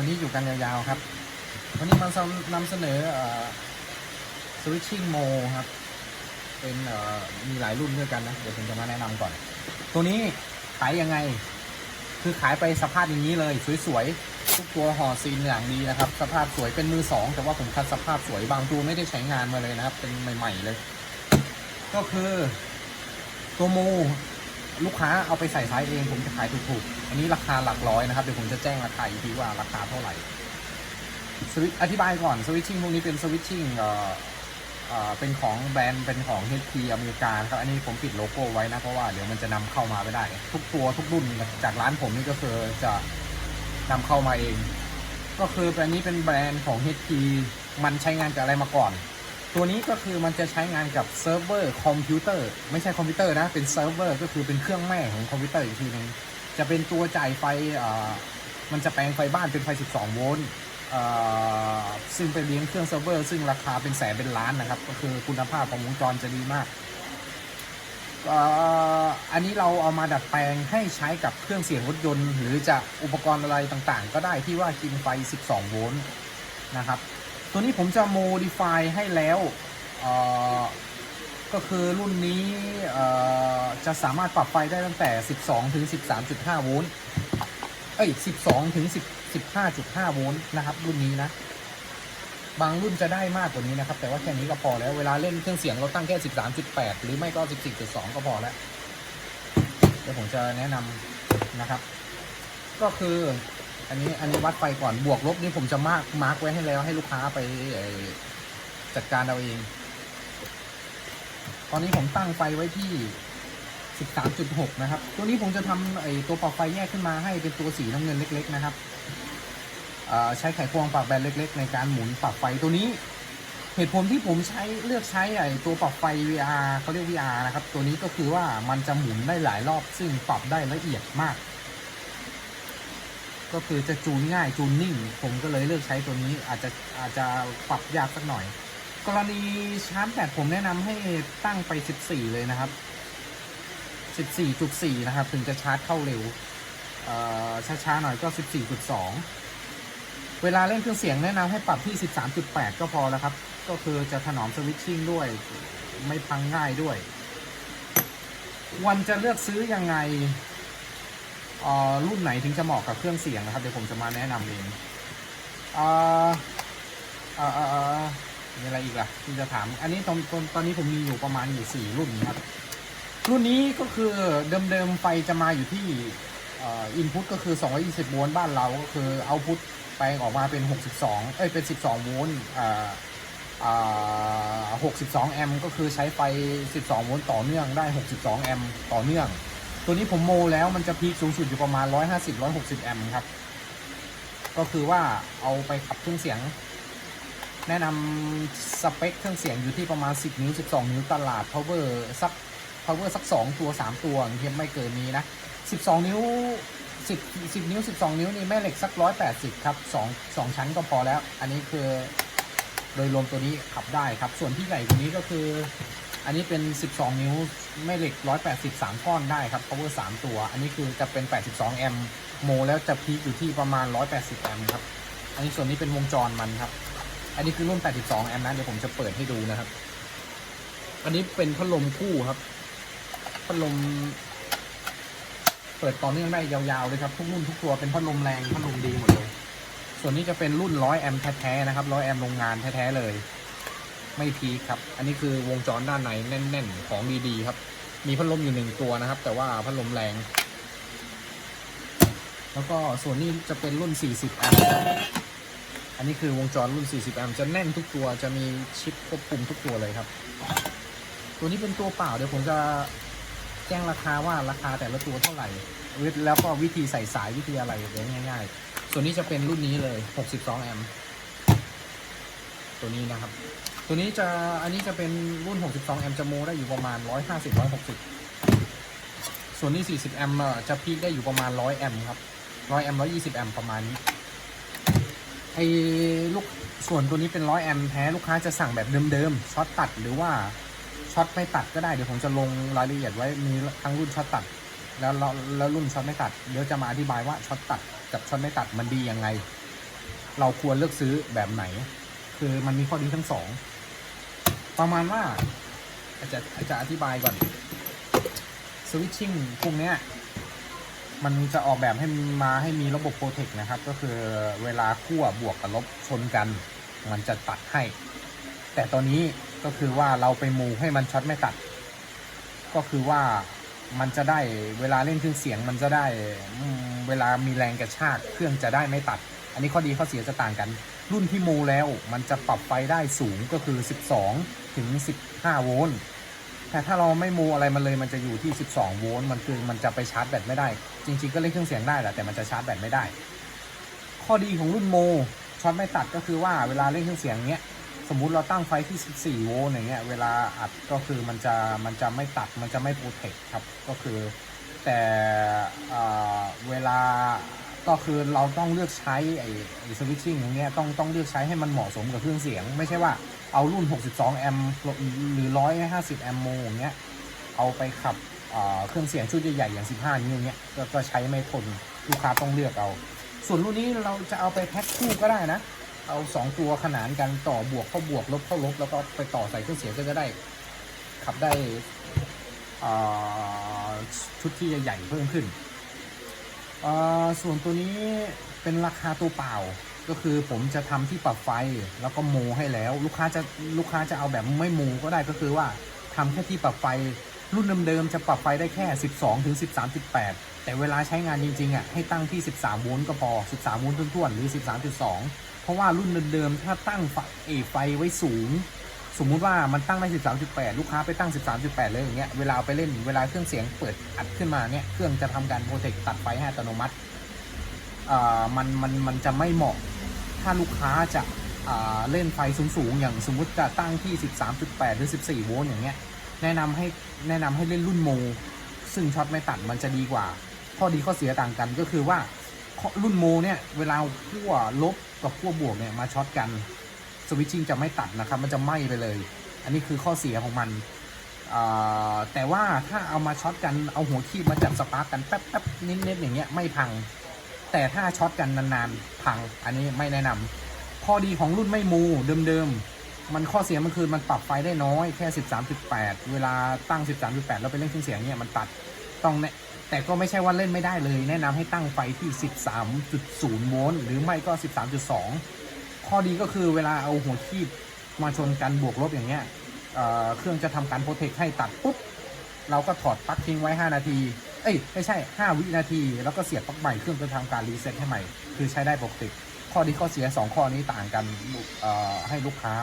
วันนี้อยู่กันยาวๆครับ วันนี้มานำเสนอสวิตชิ่งโมครับ เป็นมีหลายรุ่นด้วยกันนะ เดี๋ยวผมจะมาแนะนำก่อน ตัวนี้ขายยังไง คือขายไปสภาพอย่างนี้เลย สวยๆ ทุกตัวห่อซีนอย่างดีนะครับ สภาพสวยเป็นมือสอง แต่ว่าผมคัดสภาพสวยบางตัวไม่ได้ใช้งานมาเลยนะครับ เป็นใหม่ ๆเลย ก็คือตัวโม ลูกค้าเอาไปใส่ท้ายเองผมจะขายถูกๆ อันนี้ราคาหลักร้อยนะครับ เดี๋ยวผมจะแจ้งราคาอีกทีว่าราคาเท่าไหร่สวิตอธิบายก่อนสวิตชิ่งพวกนี้เป็นสวิตชิ่งเอ่อเอ่อเป็นของแบรนด์เป็นของ HP อเมริกานครับอันนี้ผมปิดโลโก้ไว้นะเพราะว่าเดี๋ยวมันจะนำเข้ามาไม่ได้ ทุกตัวทุกรุ่นจากร้านผมนี่ก็คือจะนำเข้ามาเอง ก็คือแบรนด์นี้เป็นแบรนด์ของ HP มันใช้งานกับอะไรมาก่อน ตัวนี้ก็คือมันจะใช้งานกับเซิร์ฟเวอร์คอมพิวเตอร์ไม่ใช่คอมพิวเตอร์นะ เป็นเซิร์ฟเวอร์ก็คือเป็นเครื่องแม่ของคอมพิวเตอร์อีกทีหนึงจะเป็นตัวจ่ายไฟมันจะแปลงไฟบ้านเป็นไฟ 12 โวลต์ซึ่งไปเลี้ยงเครื่องเซิร์ฟเวอร์ ซึ่งราคาเป็นแสนเป็นล้านนะครับ ก็คือคุณภาพของวงจรจะดีมาก อันนี้เราเอามาดัดแปลงให้ใช้กับเครื่องเสียงรถยนต์ หรือจะอุปกรณ์อะไรต่างๆ ก็ได้ที่ว่ากินไฟ 12 โวลต์นะครับ ตัวนี้ผมจะโมดิฟายให้แล้วก็คือรุ่นนี้จะสามารถปรับไฟได้ตั้งแต่ 12 ถึง 13.5 โวลต์ เอ้ย 12 ถึง 10 15.5 โวลต์นะครับ รุ่นนี้นะ บางรุ่นจะได้มากกว่านี้นะครับ แต่ว่าแค่นี้ก็พอแล้ว เวลาเล่นเครื่องเสียงเราตั้งแค่ 13.8 หรือไม่ก็ 14.2 ก็พอแล้ว เดี๋ยวผมจะแนะนำนะครับ ก็คือ อันนี้อันนี้วัดไฟก่อนบวกลบนี่ผมจะมาร์กมาร์กไว้ให้แล้วให้ลูกค้าไปจัดการเอาเอง ตอนนี้ผมตั้งไฟไว้ที่ 13.6 นะครับ ตัวนี้ผมจะทำไอตัวปรับไฟแยกขึ้นมาให้เป็นตัวสีน้ำเงินเล็ก ๆ นะครับใช้ไขควงปรับแบนเล็ก ๆ ในการหมุนปรับไฟตัวนี้ เหตุผลที่ผมใช้เลือกใช้ไอตัวปรับไฟ VR เขาเรียก VR นะครับ ตัวนี้ก็คือว่ามันจะหมุนได้หลายรอบซึ่งปรับได้ละเอียดมาก ก็คือจะจูนง่ายจูนนิ่ง ผมก็เลยเลือกใช้ตัวนี้อาจจะอาจจะปรับยากสักหน่อย กรณีชาร์จแบตผมแนะนำให้ตั้งไป 14 เลยนะครับ 14.4 นะครับ ถึงจะชาร์จเข้าเร็วช้าๆหน่อยก็ 14.2 เวลาเล่นเครื่องเสียงแนะนำให้ปรับที่ 13.8 ก็พอแล้วครับ ก็คือจะถนอมสวิตชิ่งด้วย ไม่พังง่ายด้วยวันจะเลือกซื้อยังไง รุ่นไหนถึงจะเหมาะกับเครื่องเสียงนะครับเดี๋ยวผมจะมาแนะนำเองอ่อเอ่อเอ่อเอ่อมีอะไรอีกล่ะที่จะถาม อันนี้ตอนตอนตอนนี้ผมมีอยู่ประมาณอยู่สี่รุ่นครับ รุ่นนี้ก็คือเดิมๆไฟจะมาอยู่ที่อ่ออินพุตก็คือ 220 โวลต์บ้านเราก็คือเอาพุตแปออกมาเป็น 62 เอ้ย เป็น 12 โวลต์อ่าอ่า62 แอมป์ก็คือใช้ไฟ 12 โวลต์ต่อเนื่องได้ 62 แอมป์ต่อเนื่อง ตัวนี้ผมโมแล้วมันจะพีคสูงสุดอยู่ประมาณ 150-160 แอมป์ครับ ก็คือว่าเอาไปขับเครื่องเสียง แนะนำสเปคเครื่องเสียงอยู่ที่ประมาณ 10 นิ้ว 12 นิ้วตลาด power สัก power สัก 2 ตัว 3 ตัวอย่างเงี้ยไม่เกินนี้นะ 12 นิ้ว 10 10 นิ้ว 12 นิ้วนี่แม่เหล็กสัก 180 ครับ 2 2 ชั้นก็พอแล้ว อันนี้คือโดยรวมตัวนี้ขับได้ครับ ส่วนที่ใหญ่กว่านี้ก็คือ อันนี้เป็น 12 นิ้วแม่เหล็ก 180 3 ก้อนได้ครับ power 3 ตัว อันนี้คือจะเป็น 82 แอมป์โม แล้วจะพีคอยู่ที่ประมาณ 180 แอมป์ครับ อันนี้ส่วนนี้เป็นวงจรมันครับ อันนี้คือรุ่น 82 แอมป์นะ เดี๋ยวผมจะเปิดให้ดูนะครับ อันนี้เป็นพัดลมคู่ครับ พัดลม เปิดต่อเนื่องได้ยาวๆเลยครับ ทุกรุ่นทุกตัวเป็นพัดลมแรงพัดลมดีหมดเลย ส่วนนี้จะเป็นรุ่น 100 แอมป์แท้ๆนะครับ 100 แอมป์โรงงานแท้ๆเลย ไม่พีคครับ อันนี้คือวงจรด้านในแน่น ๆ ของดีๆครับ มีพัดลมอยู่หนึ่งตัวนะครับ แต่ว่าพัดลมแรง แล้วก็ส่วนนี้จะเป็นรุ่น 40 แอมป์อันนี้คือวงจรรุ่น 40 แอมป์จะแน่นทุกตัวจะมีชิปควบคุมทุกตัวเลยครับ ตัวนี้เป็นตัวเปล่าเดี๋ยวผมจะแจ้งราคาว่าราคาแต่ละตัวเท่าไหร่ แล้วก็วิธีใส่สายวิธีอะไรเดี๋ยวง่าย ๆ ส่วนนี้จะเป็นรุ่นนี้เลย 62 แอมป์ตัวนี้นะครับ ตัวนี้จะอันนี้จะเป็นรุ่น 62 แอมป์จะโมได้อยู่ประมาณ 150 160 ส่วนนี้ 40 แอมป์จะพีคได้อยู่ประมาณ 100 แอมป์ครับ 100 แอมป์ 120 แอมป์ประมาณนี้ ไอ้ลูกส่วนตัวนี้เป็น 100 แอมป์แท้ลูกค้าจะสั่งแบบเดิมๆ ช็อตตัดหรือว่าช็อตไม่ตัดก็ได้ เดี๋ยวผมจะลงรายละเอียดไว้ มีทั้งรุ่นช็อตตัด แล้วแล้วแล้วรุ่นช็อตไม่ตัด เดี๋ยวจะมาอธิบายว่าช็อตตัดกับช็อตไม่ตัดมันดียังไง เราควรเลือกซื้อแบบไหน คือมันมีข้อดีทั้งสอง ประมาณว่าอาจจะอาจจะอธิบายก่อนสวิตชิ่งพวกเนี้ยมันจะออกแบบให้มาให้มีระบบโปรเทคนะครับ ก็คือเวลาขั้วบวกกับลบชนกัน มันจะตัดให้ แต่ตอนนี้ก็คือว่าเราไปมูให้มันช็อตไม่ตัด ก็คือว่ามันจะได้เวลาเล่นเครื่องเสียงมันจะได้เวลามีแรงกระชากเครื่องจะได้ไม่ตัด อันนี้ข้อดีข้อเสียจะต่างกัน รุ่นที่โมแล้ว มันจะปรับไฟได้สูงก็คือ 12 ถึง 15 โวลต์แต่ถ้าเราไม่โมอะไรมันเลยมันจะอยู่ที่ 12 โวลต์มันคือมันจะไปชาร์จแบตไม่ได้ จริง ๆ ก็เล่นเครื่องเสียงได้แหละแต่มันจะชาร์จแบตไม่ได้ ข้อดีของรุ่นโมช็อตไม่ตัดก็คือว่าเวลาเล่นเครื่องเสียงเงี้ยสมมุติเราตั้งไฟที่ 14 โวลต์อย่างเงี้ย เวลาอัดก็คือมันจะมันจะไม่ตัด มันจะไม่โปรเทคครับ ก็คือแต่เวลา ก็คือเราต้องเลือกใช้ไอ้สวิตชิ่งอย่างเงี้ยต้องต้องเลือกใช้ให้มันเหมาะสมกับเครื่องเสียง ไม่ใช่ว่าเอารุ่น 62 แอมป์หรือ 150 แอมป์โมอย่างเงี้ยเอาไปขับเครื่องเสียงชุดใหญ่ๆอย่าง 15 นิ้วเงี้ยก็ใช้ไม่ทนลูกค้าต้องเลือกเอา ส่วนรุ่นนี้เราจะเอาไปแพ็คคู่ก็ได้นะ เอา 2 ตัวขนานกันต่อบวกเข้าบวกลบเข้าลบแล้วก็ไปต่อใส่เครื่องเสียงก็จะได้ขับได้ชุดที่ใหญ่ๆเพิ่มขึ้น ส่วนตัวนี้เป็นราคาตัวเปล่า ก็คือผมจะทำที่ปรับไฟแล้วก็โมให้แล้ว ลูกค้าจะลูกค้าจะเอาแบบไม่โมก็ได้ก็คือว่าทำแค่ที่ปรับไฟรุ่นเดิมๆจะปรับไฟได้แค่ 12ถึง13.8 แต่เวลาใช้งานจริงๆอะให้ตั้งที่ 13โวลต์ก็พอ 13โวลต์ท้วนๆหรือ 13.2 เพราะว่ารุ่นเดิมๆถ้าตั้งไฟไฟไว้สูง สมมุติว่ามันตั้งได้ 13.8 ลูกค้าไปตั้ง 13.8 เลยอย่างเงี้ย เวลาไปเล่น เวลาเครื่องเสียงเปิดอัดขึ้นมาเนี่ย เครื่องจะทำการโปรเทคตัดไฟให้อัตโนมัติอ่ามัน มัน มันจะไม่เหมาะ ถ้าลูกค้าจะอ่าเล่นไฟสูงๆ อย่างสมมุติจะตั้งที่ 13.8 หรือ 14 โวลต์อย่างเงี้ย แนะนำให้ แนะนำให้เล่นรุ่นโม ซึ่งช็อตไม่ตัดมันจะดีกว่า ข้อดีข้อเสียต่างกันก็คือว่า รุ่นโมเนี่ย เวลาขั้วลบกับขั้วบวกเนี่ยมาช็อตกัน สวิตชิ่งจะไม่ตัดนะครับ มันจะไหม้ไปเลย อันนี้คือข้อเสียของมัน แต่ว่าถ้าเอามาช็อตกันเอาหัวคีบมาจับสปาร์กกันแป๊บแป๊บนิดๆอย่างเงี้ยไม่พัง แต่ถ้าช็อตกันนานๆพัง อันนี้ไม่แนะนำข้อดีของรุ่นไม่มูเดิมๆ มันข้อเสียมันคือมันปรับไฟได้น้อยแค่ 13.8 เวลาตั้ง 13.8 แล้วไปเล่นเครื่องเสียงเนี่ยมันตัดต้องแนะแต่ก็ไม่ใช่ว่าเล่นไม่ได้เลย แนะนำให้ตั้งไฟที่ 13.0 โวลต์หรือไม่ก็ 13.2 ข้อดีก็คือเวลาเอาหัวคีบมาชนกันบวกลบอย่างเงี้ยเเครื่องจะทำการโปรเทคให้ตัดปุ๊บเราก็ถอดปลั๊กทิ้งไว้ 5 นาที เอ้ยไม่ใช่ 5 วินาที แล้วก็เสียบปลั๊กใหม่เครื่องจะทำการรีเซ็ตให้ใหม่ คือใช้ได้ปกติ ข้อดีข้อเสีย 2 ข้อนี้ต่างกันให้ลูกค้า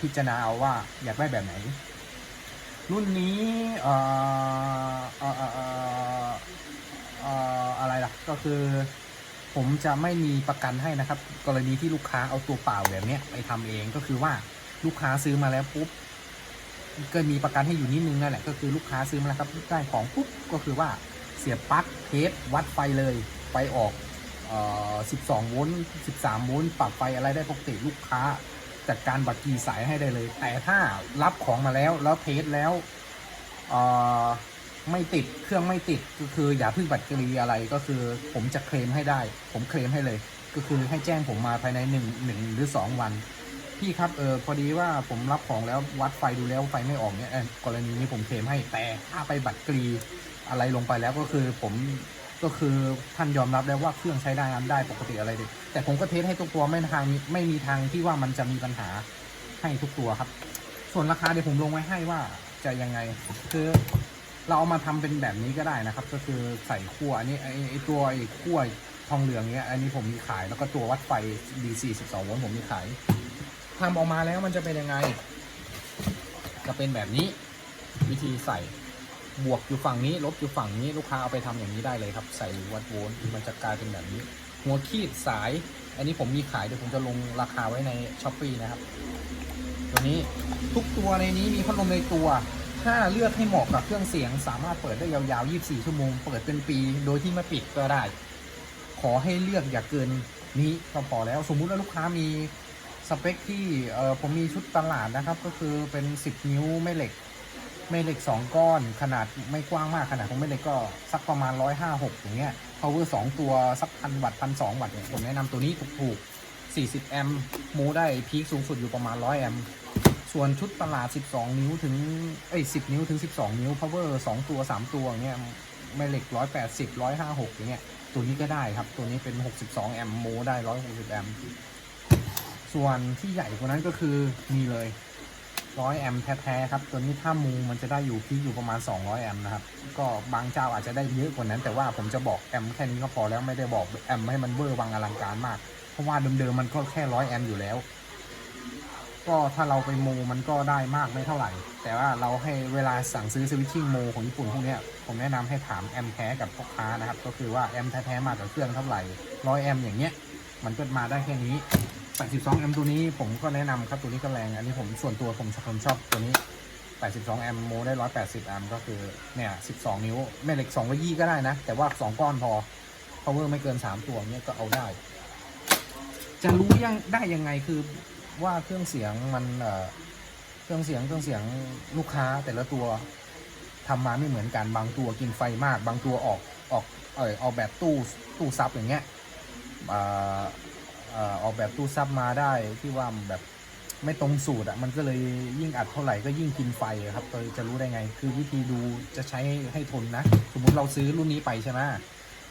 พิจารณาเอาว่าอยากได้แบบไหน รุ่นนี้อะไรล่ะ ก็คือ ผมจะไม่มีประกันให้นะครับ กรณีที่ลูกค้าเอาตัวเปล่าแบบนี้ไปทำเองก็คือว่าลูกค้าซื้อมาแล้วปุ๊บก็มีประกันให้อยู่นิดนึงนั่นแหละก็คือลูกค้าซื้อมาแล้วครับได้ของปุ๊บก็คือว่าเสียบปลั๊กเทสวัดไฟเลยไฟออกเอ่อ12 โวลต์ 13 โวลต์ปรับไฟอะไรได้ปกติลูกค้า จัดการบัตรกีสายให้ได้เลย แต่ถ้ารับของมาแล้วแล้วเทสแล้วเอ่อ ไม่ติดเครื่องไม่ติดก็คืออย่าเพึ่งบัตรกรีอะไรก็คือ ผมจะเคลมให้ได้ ผมเคลมให้เลย ก็คือให้แจ้งผมมาภายในหนึ่งหนึ่งหรือสองวันพี่ครับเออพอดีว่าผมรับของแล้ววัดไฟดูแล้วไฟไม่ออกเนี่ยกรณีนี้ผมเคลมให้แต่ถ้าไปบัตรกรีอะไรลงไปแล้วก็คือผมก็คือท่านยอมรับแล้วว่าเครื่องใช้ได้งานได้ปกติอะไรเด็แต่ผมก็เทสให้ทุกตัวไม่ทางไม่มีทางที่ว่ามันจะมีปัญหาให้ทุกตัวครับ ส่วนราคาเดี๋ยวผมลงไว้ให้ว่าจะยังไงคือ เราเอามาทำเป็นแบบนี้ก็ได้นะครับ ก็คือใส่ขั้วอันนี้ไอไอตัวไอขั้วทองเหลืองเนี้ย อันนี้ผมมีขายแล้วก็ตัววัดไฟ DC 12โวลต์ผมมีขายทำออกมาแล้วมันจะเป็นยังไง จะเป็นแบบนี้ วิธีใส่บวกอยู่ฝั่งนี้ลบอยู่ฝั่งนี้ลูกค้าเอาไปทำอย่างนี้ได้เลยครับ ใส่วัดโวลต์มันจะกลายเป็นแบบนี้ หัวคีดสาย อันนี้ผมมีขายเดี๋ยวผมจะลงราคาไว้ในช้อปปีนะครับ ตัวนี้ทุกตัวในนี้มีพัดลมในตัว ถ้าเลือกให้เหมาะกับเครื่องเสียง สามารถเปิดได้ยาวๆ 24 ชั่วโมง เปิดเป็นปี โดยที่ไม่ปิดก็ได้ ขอให้เลือกอย่าเกินนี้ก็พอแล้ว สมมุติว่าลูกค้ามีสเปคที่เออผมมีชุดตลาดนะครับ ก็คือเป็น 10 นิ้วแม่เหล็กแม่เหล็ก 2 ก้อน ขนาดไม่กว้างมากขนาดของแม่เหล็กก็สักประมาณ 156 อย่างเงี้ย power 2 ตัวสักพันวัตต์พันสองวัตต์เนี่ยผมแนะนำตัวนี้ถูกๆ40 แอมป์โมได้พีคสูงสุดอยู่ประมาณ 100 แอมป์ ส่วนชุดตลาด 12 นิ้วถึงเอ้ย10 นิ้วถึง 12 นิ้ว power 2 ตัว 3 ตัวเงี้ยแม่เหล็ก 180 156อย่างเงี้ยตัวนี้ก็ได้ครับ ตัวนี้เป็น 62 แอมป์โมได้ 160 แอมป์ส่วนที่ใหญ่กว่านั้นก็คือนี่เลย 100 แอมป์แท้ๆครับ ตัวนี้ถ้ามูมันจะได้อยู่พีอยู่ประมาณ 200 แอมป์นะครับ ก็บางเจ้าอาจจะได้เยอะกว่านั้น แต่ว่าผมจะบอกแอมป์แค่นี้ก็พอแล้วไม่ได้บอกแอมป์ให้มันเวอร์บางอลังการมาก เพราะว่าเดิมๆมันก็แค่ 100 แอมป์อยู่แล้ว ก็ถ้าเราไปโมมันก็ได้มากไม่เท่าไหร่ แต่ว่าเราให้เวลาสั่งซื้อสวิตชิ่งโมของญี่ปุ่นพวกนี้ผมแนะนำให้ถามแอมแท้กับพ่อค้านะครับ ก็คือว่าแอมแท้ๆมาจากเครื่องเท่าไหร่ร้อยแอมอย่างเงี้ยมันก็มาได้แค่นี้ 82 แอมตัวนี้ผมก็แนะนำครับตัวนี้ก็แรง อันนี้ผมส่วนตัวผมผมชอบตัวนี้ 82 แอมโมได้ 180 แอมก็คือเนี่ย 12 นิ้ว แม่เหล็ก2ก็ยี่ก็ได้นะ แต่ว่า 2 ก้อนพอ power ไม่เกิน 3 ตัวเนี้ยก็เอาได้ จะรู้ยังได้ยังไงคือ ว่าเครื่องเสียงมันเครื่องเสียงเครื่องเสียงลูกค้าแต่ละตัวทำมาไม่เหมือนกันบางตัวกินไฟมาก บางตัวออกออกเออออกแบบตู้ตู้ซับอย่างเงี้ยอ่อเอ่อออกแบบตู้ซับมาได้ที่ว่าแบบไม่ตรงสูตรอะมันก็เลยยิ่งอัดเท่าไหร่ก็ยิ่งกินไฟครับเราจะรู้ได้ไง คือวิธีดูจะใช้ให้ทนนะ สมมติเราซื้อรุ่นนี้ไปใช่ไหม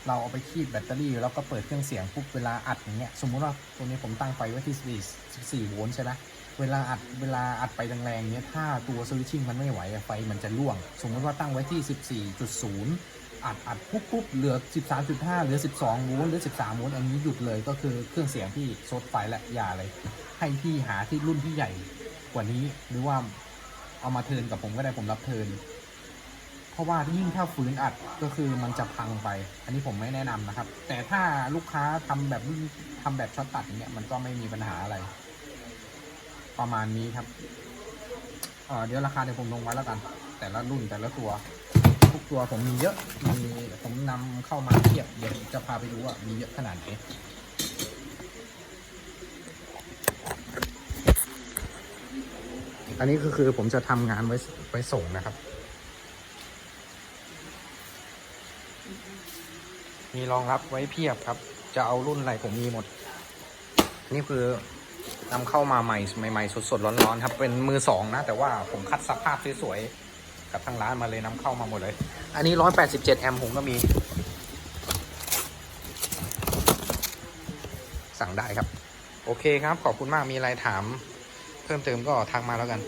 เราเอาไปคีบแบตเตอรี่ แล้วก็เปิดเครื่องเสียงปุ๊บเวลาอัดอย่างเงี้ยสมมุติว่าตัวนี้ผมตั้งไฟไว้ที่ 14 14โวลต์ใช่ไหมเวลาอัดเวลาอัดไปแรงๆเนี้ยถ้าตัวสวิตชิ่งมันไม่ไหวไฟมันจะร่วง สมมติว่าตั้งไว้ที่ 14.0 อัดอัดปุ๊บปุ๊บเหลือ 13.5 เหลือ 12 โวลต์หรือ 13 โวลต์อันนี้หยุดเลยก็คือเครื่องเสียงที่ซดไฟและอย่าเลย ให้พี่หาที่รุ่นที่ใหญ่กว่านี้หรือว่าเอามาเทินกับผมก็ได้ผมรับเทิน เพราะว่ายิ่งถ้าฝืนอัดก็คือมันจะพังไป อันนี้ผมไม่แนะนำนะครับ แต่ถ้าลูกค้าทำแบบรุ่นทำแบบช็อตตัดเงี้ยมันก็ไม่มีปัญหาอะไร ประมาณนี้ครับเเดี๋ยวราคาเดี๋ยวผมลงไว้แล้วกัน แต่ละรุ่นแต่ละตัวทุกตัวผมมีเยอะมีผมนำเข้ามาเทียบเดี๋ยวจะพาไปดูว่ามีเยอะขนาดไหนอันนี้ก็คือผมจะทำงานไว้ไว้ส่งนะครับ มีรองรับไว้เพียบครับ จะเอารุ่นอะไรผมมีหมด นี่คือนำเข้ามาใหม่ใหม่ๆสดๆร้อนๆครับ เป็นมือสองนะ แต่ว่าผมคัดสภาพสวยๆกับทางร้านมาเลยนำเข้ามาหมดเลย อันนี้ 187 แอมป์ผมก็มี สั่งได้ครับ โอเคครับ ขอบคุณมากมีอะไรถาม เพิ่มเติมก็ทักมาแล้วกัน